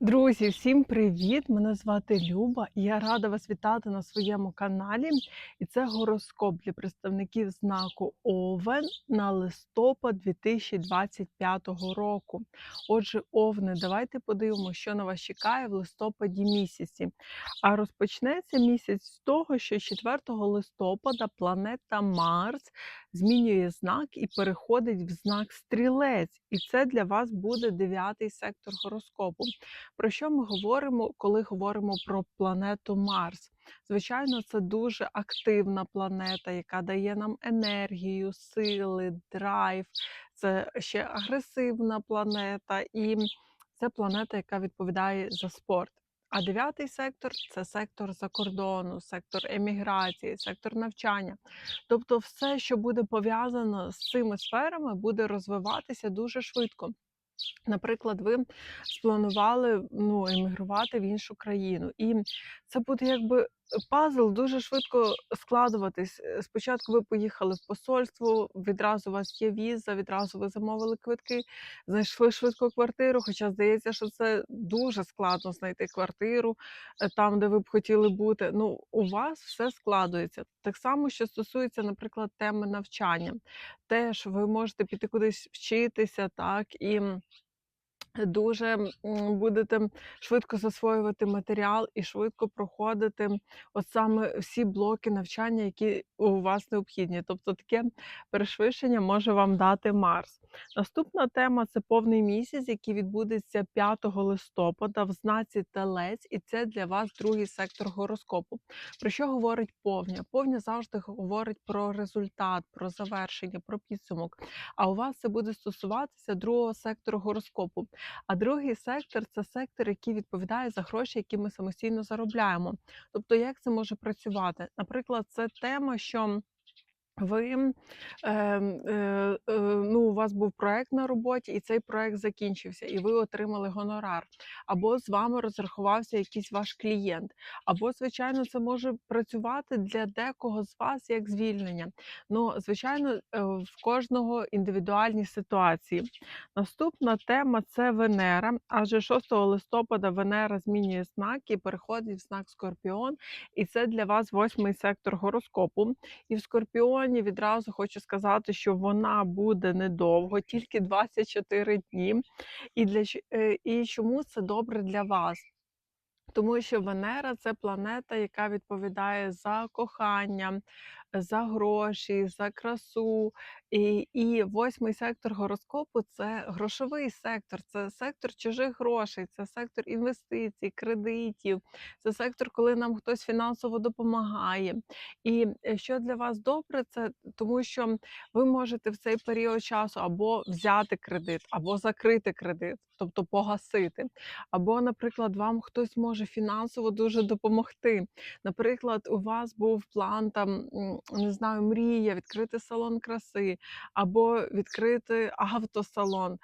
Друзі, всім привіт! Мене звати Люба, і я рада вас вітати на своєму каналі. І це гороскоп для представників знаку Овен на листопад 2025 року. Отже, Овни, давайте подивимося, що на вас чекає в листопаді місяці. А розпочнеться місяць з того, що 4 листопада планета Марс змінює знак і переходить в знак стрілець. І це для вас буде дев'ятий сектор гороскопу. Про що ми говоримо, коли говоримо про планету Марс? Звичайно, це дуже активна планета, яка дає нам енергію, сили, драйв. Це ще агресивна планета, і це планета, яка відповідає за спорт. А дев'ятий сектор це сектор закордону, сектор еміграції, сектор навчання. Тобто, все, що буде пов'язано з цими сферами, буде розвиватися дуже швидко. Наприклад, ви спланували ну, емігрувати в іншу країну, і це буде якби пазл дуже швидко складуватись. Е, Спочатку ви поїхали в посольство, відразу у вас є віза, відразу ви замовили квитки, знайшли швидко квартиру. Хоча здається, що це дуже складно знайти квартиру е, там, де ви б хотіли бути. Ну, у вас все складується. Так само, що стосується, наприклад, теми навчання. Теж ви можете піти кудись вчитися, так і дуже будете швидко засвоювати матеріал і швидко проходити от саме всі блоки навчання, які у вас необхідні. Тобто таке перешвидшення може вам дати Марс. Наступна тема це повний місяць, який відбудеться 5 листопада в знаці Телець, і це для вас другий сектор гороскопу. Про що говорить повня? Повня завжди говорить про результат, про завершення, про підсумок. А у вас це буде стосуватися другого сектору гороскопу. А другий сектор це сектор, який відповідає за гроші, які ми самостійно заробляємо. Тобто, як це може працювати? Наприклад, це тема, що ви ем, е, е, ну, у вас був проект на роботі, і цей проект закінчився, і ви отримали гонорар. Або з вами розрахувався якийсь ваш клієнт. Або, звичайно, це може працювати для декого з вас як звільнення. Ну, звичайно, е, в кожного індивідуальні ситуації. Наступна тема це Венера. Адже 6 листопада Венера змінює знак і переходить в знак Скорпіон. І це для вас восьмий сектор гороскопу. І в Скорпіоні відразу хочу сказати, що вона буде недовго, тільки 24 дні. І для е, і чому це добре для вас? Тому що Венера це планета, яка відповідає за кохання, за гроші, за красу. І, і восьмий сектор гороскопу це грошовий сектор, це сектор чужих грошей, це сектор інвестицій, кредитів, це сектор, коли нам хтось фінансово допомагає. І е, що для вас добре, це тому, що ви можете в цей період часу або взяти кредит, або закрити кредит, тобто погасити. Або, наприклад, вам хтось може фінансово дуже допомогти. Наприклад, у вас був план там, не знаю, мрія відкрити салон краси, або відкрити автосалон.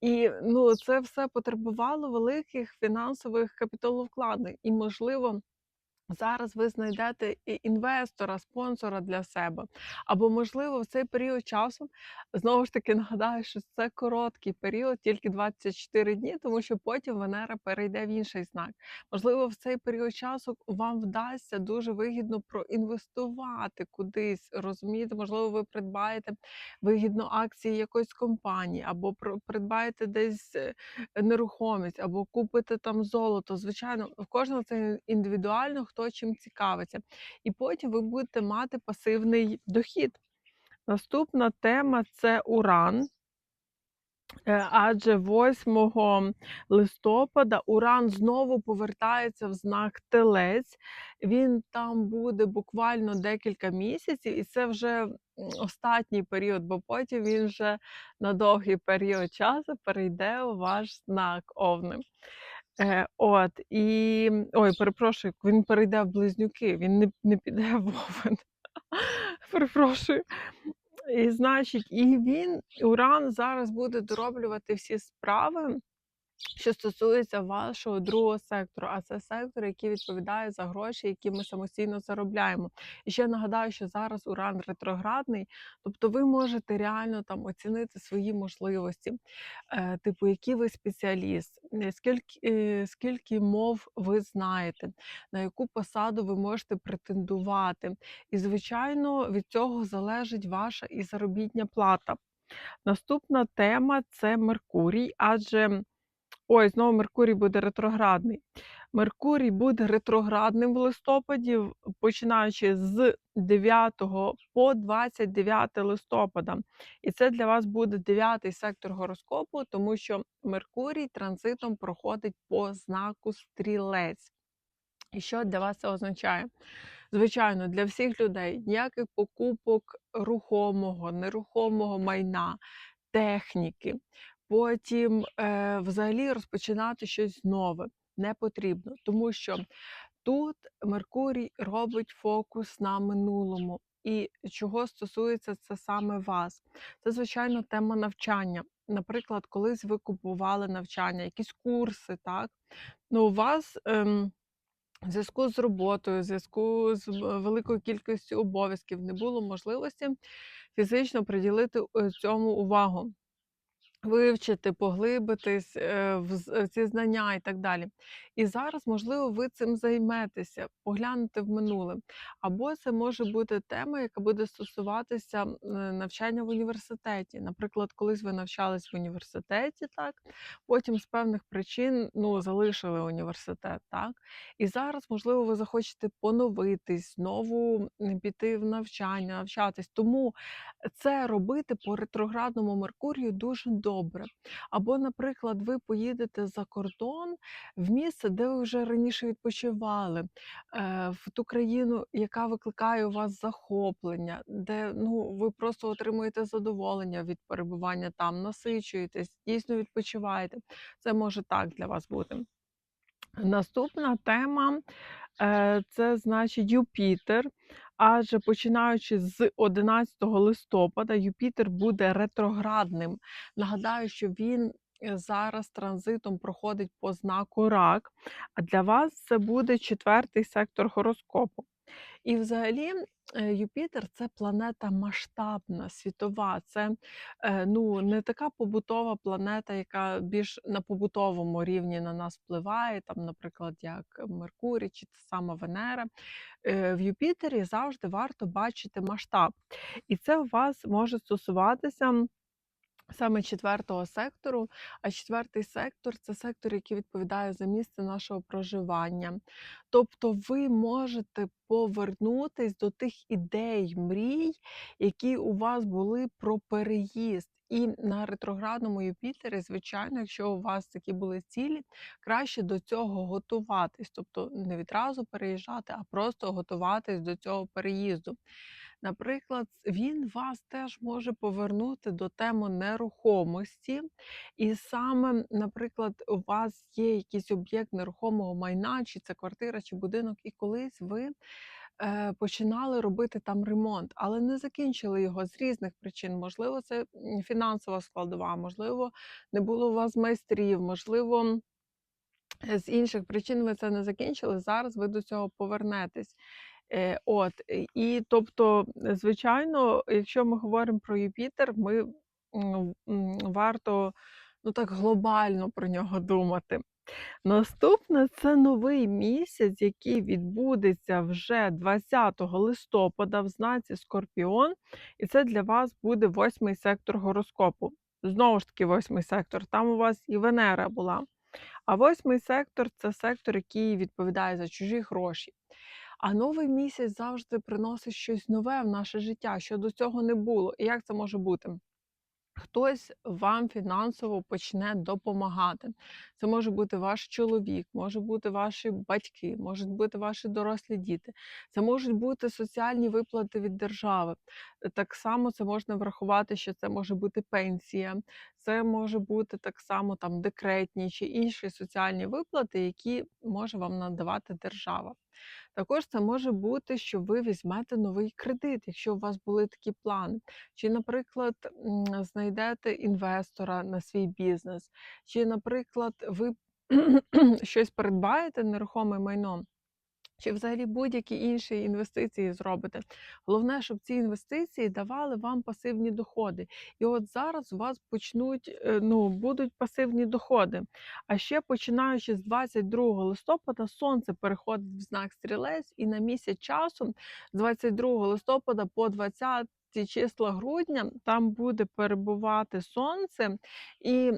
І ну, це все потребувало великих фінансових капіталовкладень. І, можливо, Зараз ви знайдете інвестора, спонсора для себе. Або, можливо, в цей період часу знову ж таки нагадаю, що це короткий період, тільки 24 дні, тому що потім Венера перейде в інший знак. Можливо, в цей період часу вам вдасться дуже вигідно проінвестувати кудись. Розумієте, можливо, ви придбаєте вигідно акції якоїсь компанії, або придбаєте десь е, нерухомість, або купите там золото. Звичайно, в кожного це індивідуально, хто чим цікавиться. І потім ви будете мати пасивний дохід. Наступна тема це уран. Е, Адже 8 листопада Уран знову повертається в знак Телець. Він там буде буквально декілька місяців, і це вже останній період, бо потім він вже на довгий період часу перейде у ваш знак Овни. Е, от, і ой, перепрошую, він перейде в близнюки, він не, не піде в Овен. Перепрошую. І значить, і він, Уран, зараз буде дороблювати всі справи що стосується вашого другого сектору, а це сектор, який відповідає за гроші, які ми самостійно заробляємо. І ще нагадаю, що зараз уран ретроградний, тобто ви можете реально там оцінити свої можливості, е, типу, який ви спеціаліст, е, скільки, е, скільки мов ви знаєте, на яку посаду ви можете претендувати. І, звичайно, від цього залежить ваша і заробітня плата. Наступна тема це Меркурій, адже ой, знову Меркурій буде ретроградний. Меркурій буде ретроградним в листопаді, починаючи з 9 по 29 листопада. І це для вас буде дев'ятий сектор гороскопу, тому що Меркурій транзитом проходить по знаку стрілець. І що для вас це означає? Звичайно, для всіх людей ніяких покупок рухомого, нерухомого майна, техніки. Потім е, взагалі розпочинати щось нове не потрібно, тому що тут Меркурій робить фокус на минулому. І чого стосується це саме вас? Це, звичайно, тема навчання. Наприклад, колись ви купували навчання, якісь курси, так? Ну, у вас. Ем, в зв'язку з роботою, в зв'язку з великою кількістю обов'язків не було можливості фізично приділити, е, цьому увагу. Вивчити, поглибитись, е, в е, ці знання і так далі. І зараз, можливо, ви цим займетеся, поглянете в минуле. Або це може бути тема, яка буде стосуватися, е, навчання в університеті. Наприклад, колись ви навчались в університеті, так, потім з певних причин, ну, залишили університет, так. І зараз, можливо, ви захочете поновитись, знову, піти в навчання, навчатись. Тому це робити по ретроградному Меркурію дуже добре. Або, наприклад, ви поїдете за кордон в місце, де ви вже раніше відпочивали, е, в ту країну, яка викликає у вас захоплення, де ну, ви просто отримуєте задоволення від перебування там, насичуєтесь, дійсно відпочиваєте. Це може так для вас бути. Наступна тема е, це значить Юпітер. Адже починаючи з 11 листопада, Юпітер буде ретроградним. Нагадаю, що він е, зараз транзитом проходить по знаку рак, а для вас це буде четвертий сектор гороскопу. І взагалі е, Юпітер це планета масштабна, світова. Це е, ну, не така побутова планета, яка більш на побутовому рівні на нас впливає, там, наприклад, як Меркурій чи та сама Венера. Е, В Юпітері завжди варто бачити масштаб. І це у вас може стосуватися. Саме четвертого сектору, а четвертий сектор це сектор, який відповідає за місце нашого проживання. Тобто ви можете повернутись до тих ідей, мрій, які у вас були про переїзд. І на ретроградному Юпітері, звичайно, якщо у вас такі були цілі, краще до цього готуватись, тобто не відразу переїжджати, а просто готуватись до цього переїзду. Наприклад, він вас теж може повернути до теми нерухомості, і саме, наприклад, у вас є якийсь об'єкт нерухомого майна, чи це квартира, чи будинок, і колись ви е, починали робити там ремонт, але не закінчили його з різних причин. Можливо, це фінансова складова, можливо, не було у вас майстрів, можливо. З інших причин ви це не закінчили. Зараз ви до цього повернетесь. Е, от, і тобто, звичайно, якщо ми говоримо про Юпітер, ми варто ну так глобально про нього думати. Наступне це новий місяць, який відбудеться вже 20 листопада в знаці Скорпіон, і це для вас буде восьмий сектор гороскопу. Знову ж таки, восьмий сектор. Там у вас і Венера була. А восьмий сектор це сектор, який відповідає за чужі гроші. А новий місяць завжди приносить щось нове в наше життя, що до цього не було. І як це може бути? Хтось вам фінансово почне допомагати. Це може бути ваш чоловік, може бути ваші батьки, можуть бути ваші дорослі діти. Це можуть бути соціальні виплати від держави. Так само це можна врахувати, що це може бути пенсія, це може бути так само там декретні чи інші соціальні виплати, які може вам надавати держава. Також це може бути, що ви візьмете новий кредит, якщо у вас були такі плани. Чи, наприклад, знайдете інвестора на свій бізнес, чи, наприклад, ви щось придбаєте нерухоме майно. Чи взагалі будь-які інші інвестиції зробите. Головне, щоб ці інвестиції давали вам пасивні доходи. І от зараз у вас почнуть, е, ну, будуть пасивні доходи. А ще починаючи з 22 листопада, сонце переходить в знак стрілець, і на місяць часу, з 22 листопада по 20 числа грудня, там буде перебувати сонце, і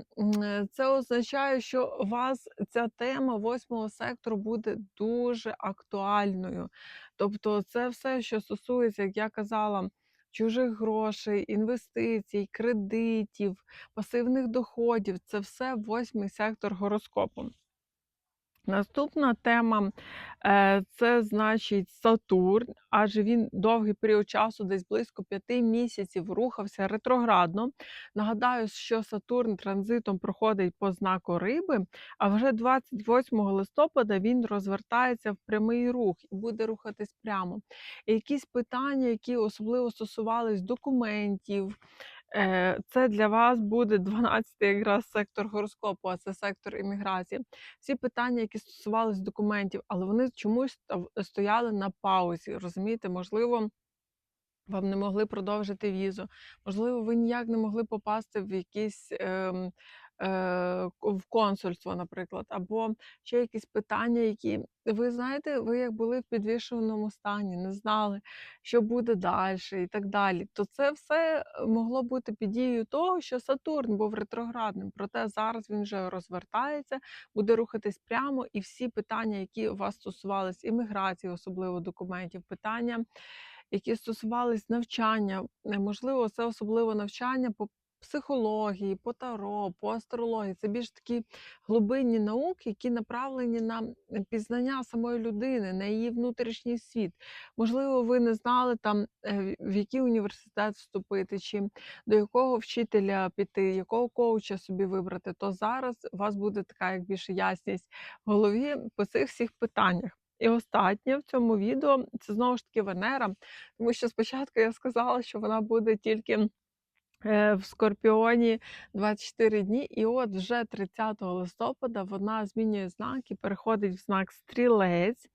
це означає, що у вас ця тема восьмого сектору буде дуже актуальною. Тобто, це все, що стосується, як я казала, чужих грошей, інвестицій, кредитів, пасивних доходів, це все восьмий сектор гороскопу. Наступна тема е, це значить Сатурн, адже він довгий період часу, десь близько п'яти місяців, рухався ретроградно. Нагадаю, що Сатурн транзитом проходить по знаку риби, а вже 28 листопада він розвертається в прямий рух і буде рухатись прямо. І якісь питання, які особливо стосувались документів. Е, Це для вас буде 12-й якраз сектор гороскопу, а це сектор імміграції всі питання, які стосувалися документів, але вони чомусь стояли на паузі. Розумієте, можливо, вам не могли продовжити візу, можливо, ви ніяк не могли попасти в якісь. ем, В консульство, наприклад, або ще якісь питання, які ви знаєте, ви як були в підвішеному стані, не знали, що буде далі і так далі. То це все е, могло бути під дією того, що Сатурн був ретроградним. Проте зараз він вже розвертається, буде рухатись прямо, і всі питання, які у вас стосувались імміграції, особливо документів, питання, які стосувались навчання, е, можливо, це особливо навчання по психології, по таро, по астрології. Це більш такі глибинні науки, які направлені на пізнання самої людини, на її внутрішній світ. Можливо, ви не знали там, е, в який університет вступити, чи до якого вчителя піти, якого коуча собі вибрати, то зараз у вас буде така як більше ясність в голові по цих всіх питаннях. І останнє в цьому відео це знову ж таки Венера, тому що спочатку я сказала, що вона буде тільки в Скорпіоні 24 дні, і от вже 30 листопада вона змінює знак і переходить в знак стрілець.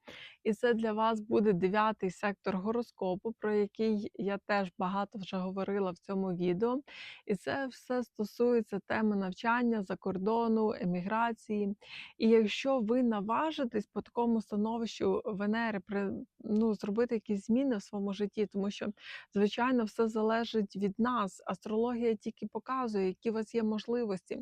І це для вас буде дев'ятий сектор гороскопу, про який я теж багато вже говорила в цьому відео. І це все стосується теми навчання за кордону, еміграції. І якщо ви наважитесь по такому становищу Венери ну, зробити якісь зміни в своєму житті, тому що, звичайно, все залежить від нас. Астрологія тільки показує, які у вас є можливості.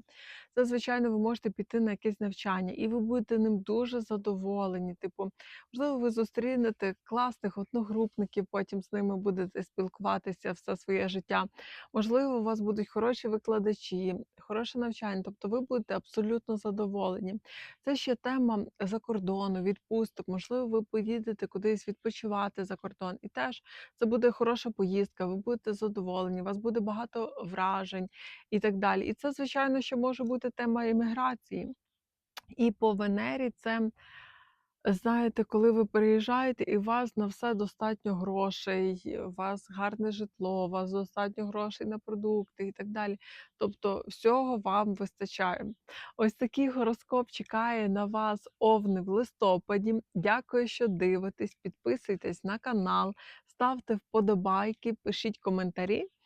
Це, звичайно, ви можете піти на якесь навчання, і ви будете ним дуже задоволені. Типу, можливо, ви зустрінете класних одногрупників, потім з ними будете спілкуватися все своє життя. Можливо, у вас будуть хороші викладачі, хороше навчання, тобто ви будете абсолютно задоволені. Це ще тема за кордону, відпусток. Можливо, ви поїдете кудись відпочивати за кордон, і теж це буде хороша поїздка. Ви будете задоволені, у вас буде вражень і так далі. І це, звичайно, що може бути тема імміграції. І по Венері це. Знаєте, коли ви переїжджаєте, і у вас на все достатньо грошей, у вас гарне житло, у вас достатньо грошей на продукти і так далі. Тобто всього вам вистачає. Ось такий гороскоп чекає на вас овни в листопаді. Дякую, що дивитесь. Підписуйтесь на канал, ставте вподобайки, пишіть коментарі